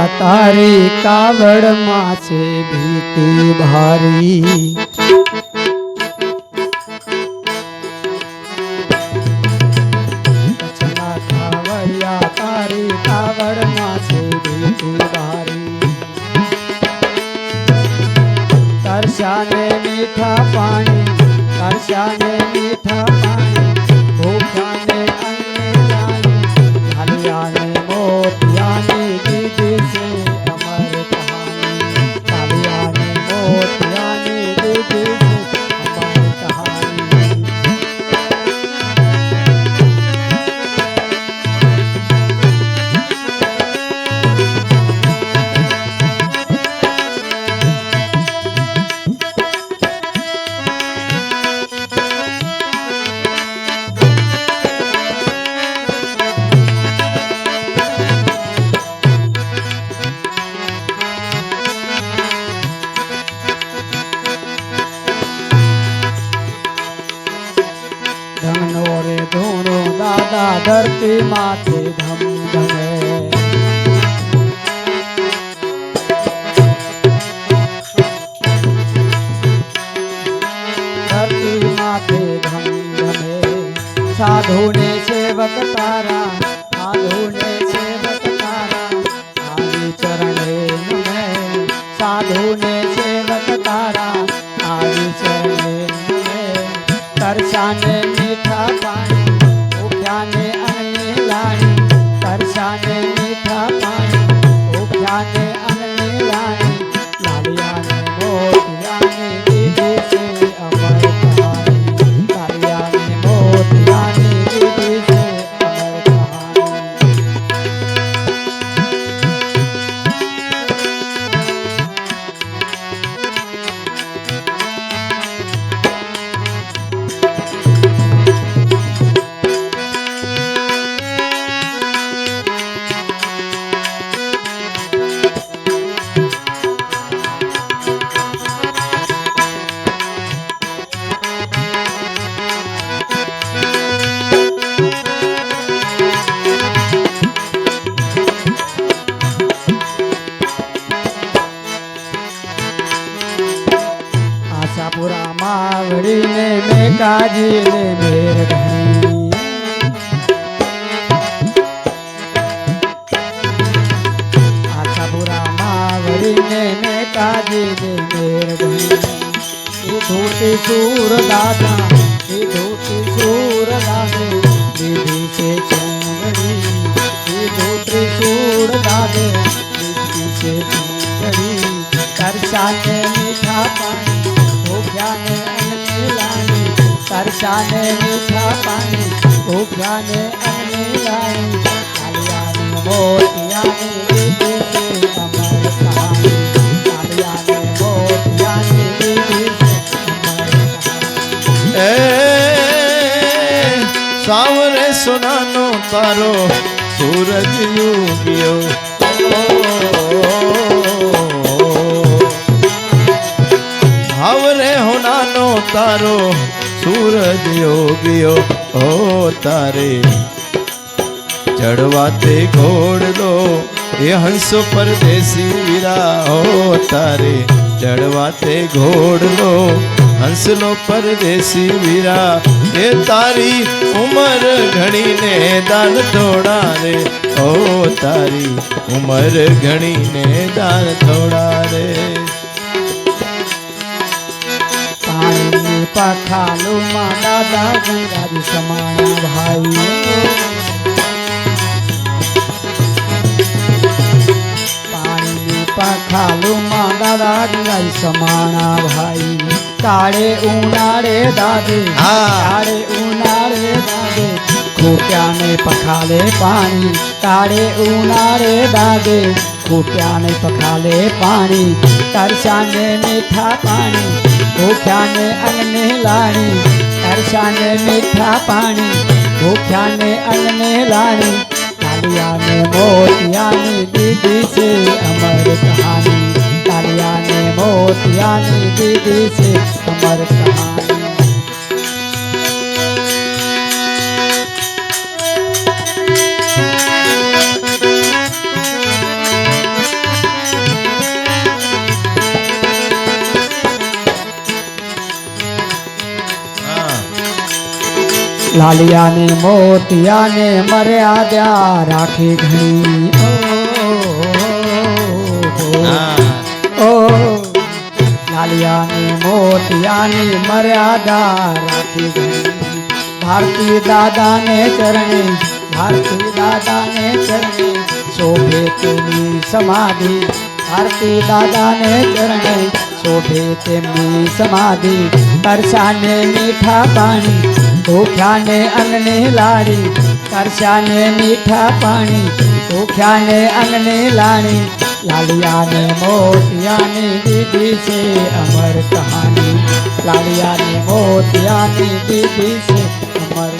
ભવરિયા તારી કાવડમાં છે ભીતી ભારી કચ્છના કાવડિયા તારી કાવડમાં છે ભીતી ભારી તરસાને મીઠા પાણી તરસાને ધરતી માથે ધમ ધમે ધરતી માથે ધમ ધમે સાધુને સેવક તારા સાધુને સેવક તારા આવી ચરણે નમે સાધુને સેવક તારા આવી ચરણે નમે તરસાને મીઠા પાણી ने में काजी ने मेरे आशा बुरा मावरीने में का जीने मेरे हैं धोती सूर दादा धोती सूर दादे दीदी से चंगड़ी धोती सूर दादे दीदी से चंगड़ी कर साथ मीठा पानी हो गया है? તરસાને મીઠા પાણી ભૂખ્યાને અને લાઈ કાલિયાની મોતિયાની કાલિયાની મોતિયાની એ સાવરે સોનાનો તારો સૂરજ ઉગ્યો. તારો સૂરજ યોગ્યો ઓ તારે. ચડવાતે ઘોડલો એ હંસો પરદેશી વીરા ઓ તારે. ચડવાતે ઘોડલો હંસલો પરદેશી વીરા. એ તારી ઉમર ઘણીને દાન થોડા રે. ઓ તારી ઉમર ઘણીને દાન થોડા રે પાણીની પખાલુમાં દાદા ગંગાજી સમાણા ભાઈ પાણીની પખાલુમાં દાદા ગંગાજી સમાણા ભાઈ તાળે ઉનાળે દાદે હા. તાળે ઉનાળે દાદે ખૂટ્યાને પખાલે પાણી તાળે ઉનાળે દાદે ખૂટ્યાને પખાલે પાણી તરસાને મીઠા પાણી ભૂખ્યાને અન્ને લાણી તરસાને મીઠા પાણી ભૂખ્યાને અન્ને લાણી કાલિયાને મોતિયાની દીદી છે અમર કહાની કાલિયાને મોતિયાની દીદી છે અમર કહાની લાલિયાને મોતિયાને મર્યાદા રાખી ઘણી ઓ, હા ઓ લાલિયાને મોતિયાની મર્યાદા રાખી ઘણી ભારતી દાદાને ચરણે ભારતી દાદાને ચરણે શોભે તેની સમાધિ ભારતી દાદાને ચરણે શોભે તેમની સમાધિ તરસાને મીઠા પાણી ભૂખ્યાને અંગને લાડી તરસાને મીઠા પાણી ભૂખ્યાને અંગને લાડી લાલિયાને મોતિયાની દીદી છે અમર કહાની લાલિયાને મોતિયાની દીદી છે અમર